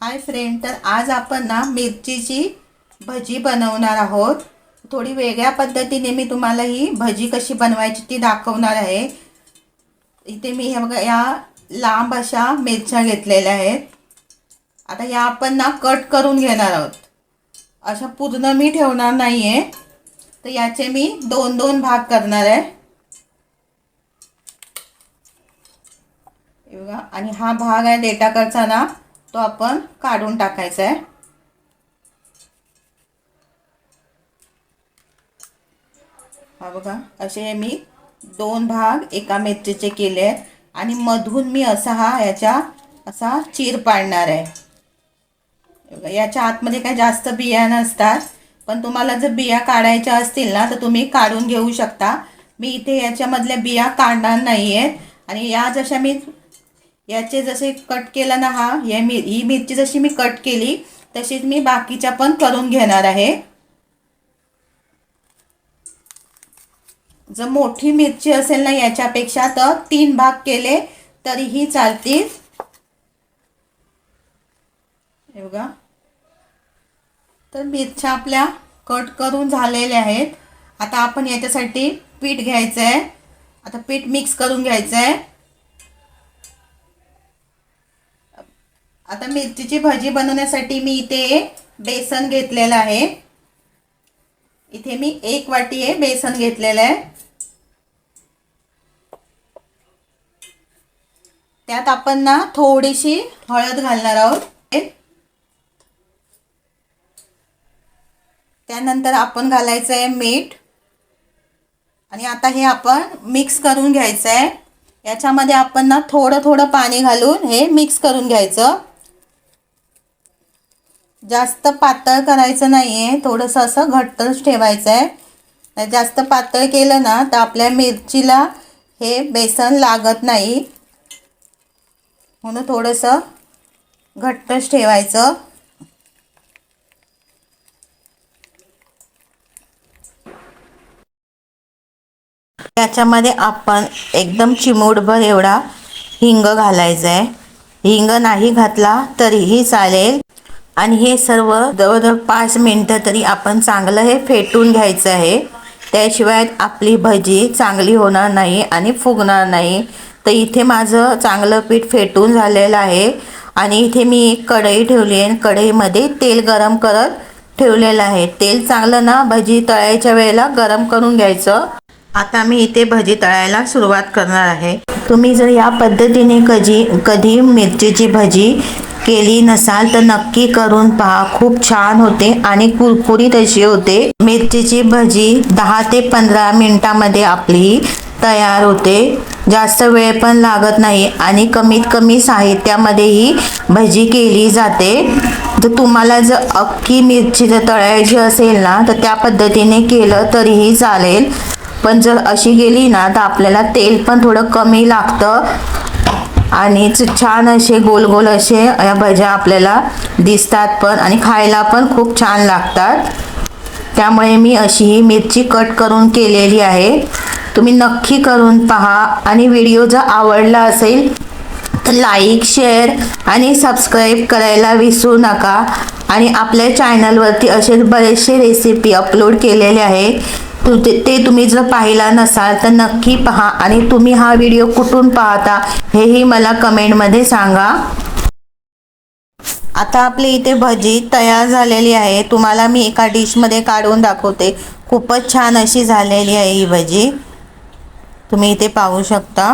Hi friend तर आज आपण ना मिरचीची भजी बनवणार आहोत. थोडी वेगळ्या पद्धतीने मी तुम्हाला ही भजी कशी बनवायची ती दाखवणार आहे. इथे मी हे बघा या लांब अशा मिरच्या घेतलेल्या आहेत. आता या आपण ना कट करून घेणार आहोत. अशा पूर्ण मी ठेवणार नाही आहे तर याचे मी दोन दोन भाग करणार आहे. बघा आणि हा भाग आहे डेटाकडचा ना तो आपण काढून टाकायचा आहे. हा बघा असे हे मी दोन भाग एका मिरचीचे केले आहेत आणि मधून मी असा हा याच्या असा चीर पाडणार आहे. याच्या आतमध्ये काय जास्त बिया नसतात पण तुम्हाला जर बिया काढायच्या असतील ना तर तुम्ही काढून घेऊ शकता. मी इथे याच्यामधल्या बिया काढणार नाही आहेत आणि या जशा मी याचे जसे कट केलं ना हा या मिर ही मिरची जशी मी कट केली तशीच मी बाकीच्या पण करून घेणार आहे. जर मोठी मिरची असेल ना याच्यापेक्षा तर तीन भाग केले तरीही चालतील. बघा. तर मिरच्या आपल्या कट करून झालेल्या आहेत. आता आपण याच्यासाठी पीठ घ्यायचं आहे आता पीठ मिक्स करून घ्यायचं आहे आता मिरचीची भाजी बनवण्यासाठी मी इथे बेसन घेतलेलं आहे. इथे मी एक वाटी आहे बेसन घेतलेलं आहे. त्यात आपण ना थोडीशी हळद घालणार आहोत. त्यानंतर आपण घालायचं आहे मीठ. आणि आता हे आपण मिक्स करून घ्यायचं आहे याच्यामध्ये आपण ना थोडं थोडं पाणी घालून हे मिक्स करून घ्यायचं. जास्त पातळ करायचं नाही आहे थोडंसं असं घट्टच ठेवायचं आहे नाही जास्त पातळ केलं ना तर आपल्या मिरचीला हे बेसन लागत नाही. म्हणून थोडंसं घट्टच ठेवायचं. त्याच्यामध्ये आपण एकदम चिमूटभर एवढा हिंग घालायचा आहे हिंग नाही घातला तरीही चालेल. आणि हे सर्व जवळजवळ पाच मिनटं तरी आपण चांगलं हे फेटून घ्यायचं आहे. त्याशिवाय आपली भजी चांगली होणार नाही आणि फुगणार नाही. तर इथे माझं चांगलं पीठ फेटून झालेलं आहे. आणि इथे मी एक कढई ठेवली आहे कढईमध्ये तेल गरम करत ठेवलेलं आहे. तेल चांगलं ना भजी तळायच्या वेळेला गरम करून घ्यायचं. आता मी इथे भजी तळायला सुरुवात करणार आहे. तुम्ही जर या पद्धतीने कधी कधी मिरचीची भजी केली नसाल तर नक्की करून पहा. खूप छान होते आणि कुरकुरीत अशी होते. मिरचीची भजी दहा ते पंधरा मिनिटामध्ये आपली तयार होते. जास्त वेळ पण लागत नाही आणि कमीत कमी साहित्यामध्ये ही भजी केली जाते. तर तुम्हाला जर अख्खी मिरची जर तळायची असेल ना तर त्या पद्धतीने केलं तरीही चालेल. पण जर अशी गेली ना तर आपल्याला तेल पण थोडं कमी लागतं. आणि छान असे गोल गोल असे या भज्या आपल्याला दिसतात पण आणि खायला पण खूप छान लागतात. त्यामुळे मी अशी ही मिरची कट करून केलेली आहे. तुम्ही नक्की करून पहा आणि व्हिडिओ जर आवडला असेल तर लाईक शेअर आणि सबस्क्राईब करायला विसरू नका. आणि आपल्या चॅनलवरती असे बरेचसे रेसिपी अपलोड केलेले आहेत ते तुम्ही जर पाहिला नसाल तर नक्की पहा आणि तुम्ही हा व्हिडिओ कुठून पाहता हेही मला कमेंटमध्ये सांगा. आता आपली इथे भजी तयार झालेली आहे. तुम्हाला मी एका डिशमध्ये काढून दाखवते. खूपच छान अशी झालेली आहे ही भजी. तुम्ही इथे पाहू शकता.